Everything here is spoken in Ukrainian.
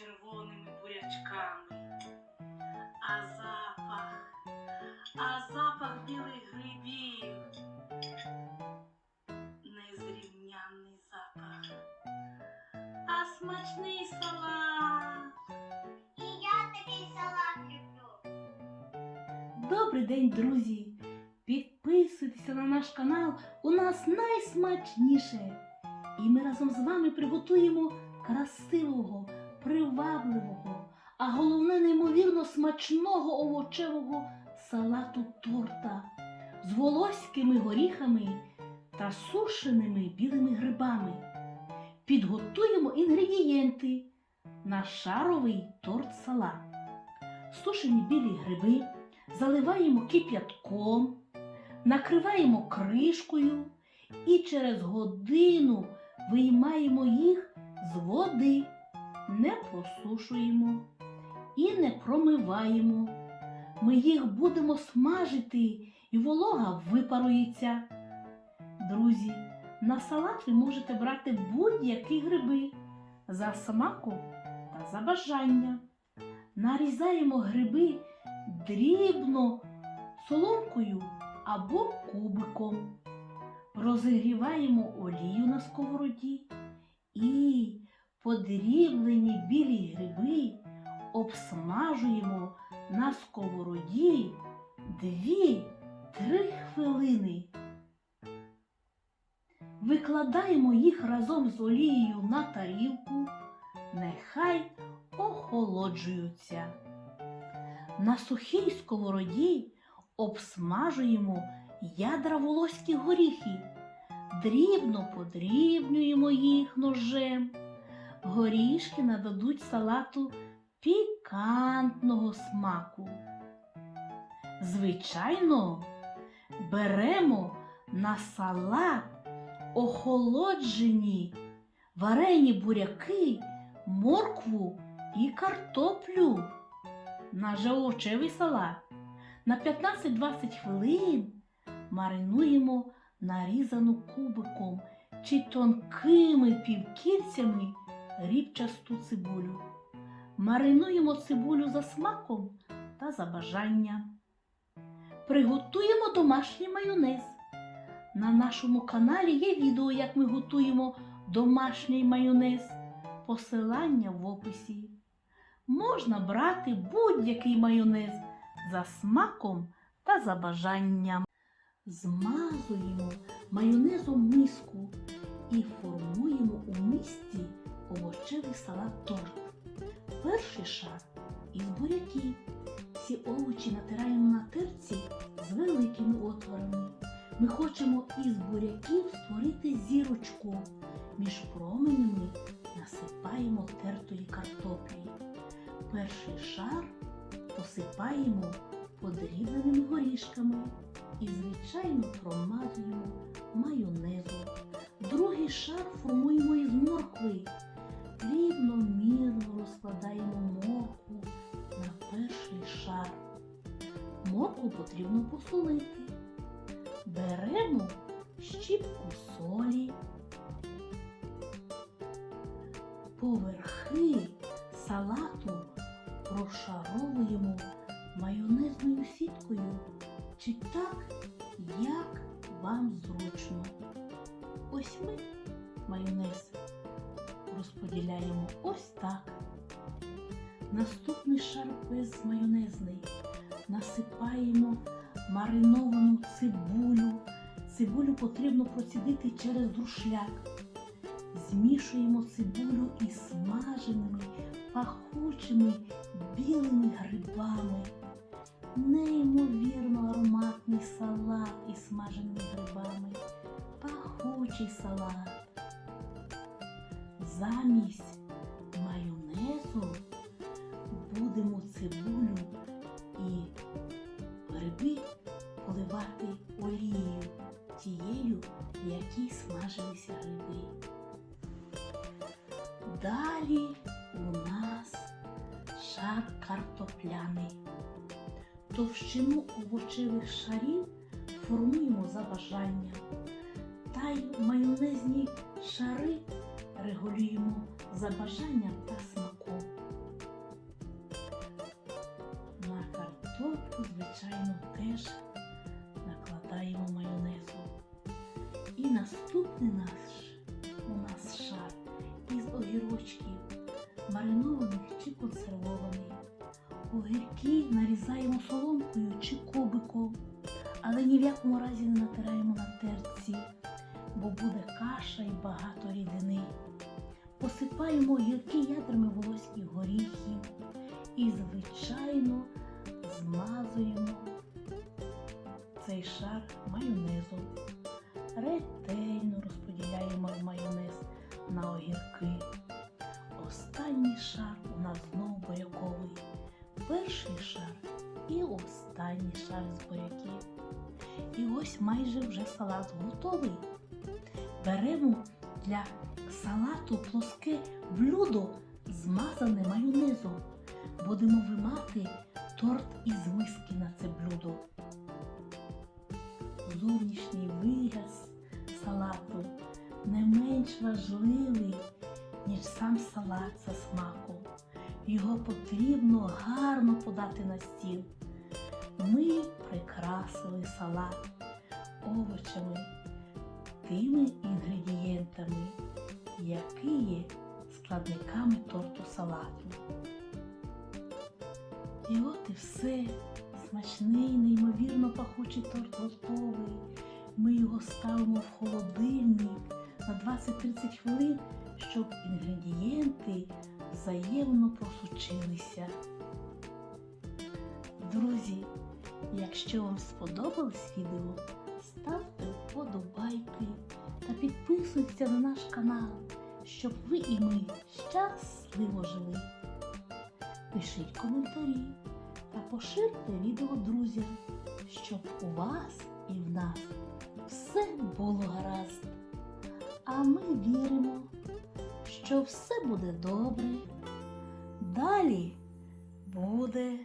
червоними бурячками. А запах, а запах білих грибів. Незрівнянний запах. А смачний салат. І я такий салат люблю. Добрий день, друзі! Підписуйтеся на наш канал, у нас найсмачніше. І ми разом з вами приготуємо красивого, привабливого, а головне неймовірно смачного овочевого салату торта з волоськими горіхами та сушеними білими грибами. Підготуємо інгредієнти на шаровий торт-салат. Сушені білі гриби заливаємо кип'ятком, накриваємо кришкою і через годину виймаємо їх з води, не просушуємо і не промиваємо. Ми їх будемо смажити і волога випарується. Друзі, на салат ви можете брати будь-які гриби за смаком та за бажанням. Нарізаємо гриби дрібно соломкою або кубиком. Розігріваємо олію на сковороді і подріблені білі гриби обсмажуємо на сковороді 2-3 хвилини. Викладаємо їх разом з олією на тарілку, нехай охолоджуються. На сухій сковороді обсмажуємо ядра волоських горіхів, дрібно подрібнюємо їх ножем. Горішки нададуть салату пікантного смаку. Звичайно, беремо на салат охолоджені варені буряки, моркву і картоплю наш овочевий салат. На 15-20 хвилин маринуємо нарізану кубиком чи тонкими півкільцями рібчасту цибулю. Маринуємо цибулю за смаком та за бажанням. Приготуємо домашній майонез. На нашому каналі є відео, як ми готуємо домашній майонез. Посилання в описі можна брати будь-який майонез за смаком та за бажанням. Змазуємо майонезом миску і формуємо у мисці овочевий салат торт. Перший шар із буряків. Всі овочі натираємо на терці з великими отворами. Ми хочемо із буряків створити зірочку. Між променями насипаємо тертої картоплі. Перший шар посипаємо подрібненими горішками і, звичайно, промазуємо майонезом. Другий шар формуємо із моркви. Рівномірно розкладаємо моркву на перший шар. Моркву потрібно посолити. Беремо щіпку солі, поверхи салату прошаровуємо майонезною сіткою чи так, як вам зручно. Ось ми майонез розподіляємо ось так. Наступний шар без майонезний. Насипаємо мариновану цибулю. Цибулю потрібно процідити через друшляк. Змішуємо цибулю із смаженими, пахучими білими грибами. Неймовірно ароматний салат із смаженими грибами. Пахучий салат. Замість майонезу будемо цибулю і гриби поливати олією, тією, в якій смажилися гриби. Далі у нас шар картопляний. Товщину овочевих шарів формуємо за бажанням. Та й майонезні шари регулюємо за бажанням та смаком. На картопку, звичайно, теж накладаємо майонезу. І наступний наш у нас шар із огірочків, маринованих чи консервованих. Огірки Посипаємо огірки ядрами волоських горіхів і, звичайно, змазуємо цей шар майонезом. Ретельно розподіляємо майонез на огірки. Останній шар у нас знову буряковий. Перший шар і останній шар з буряків. І ось майже вже салат готовий. Беремо для салату плоске блюдо, змазане майонезом. Будемо вимати торт із миски на це блюдо. Зовнішній вигляд салату не менш важливий, ніж сам салат за смаком. Його потрібно гарно подати на стіл. Ми прикрасили салат овочами, тими інгредієнтами, які є складниками торту салату. І от і все. Смачний, неймовірно пахучий торт готовий. Ми його ставимо в холодильник на 20-30 хвилин, щоб інгредієнти взаємно просучилися. Друзі, якщо вам сподобалось відео, ставте вподобайки та підписуйтесь на наш канал, щоб ви і ми щасливо жили. Пишіть коментарі та поширте відео друзям, щоб у вас і в нас все було гаразд. А ми віримо, що все буде добре. Далі буде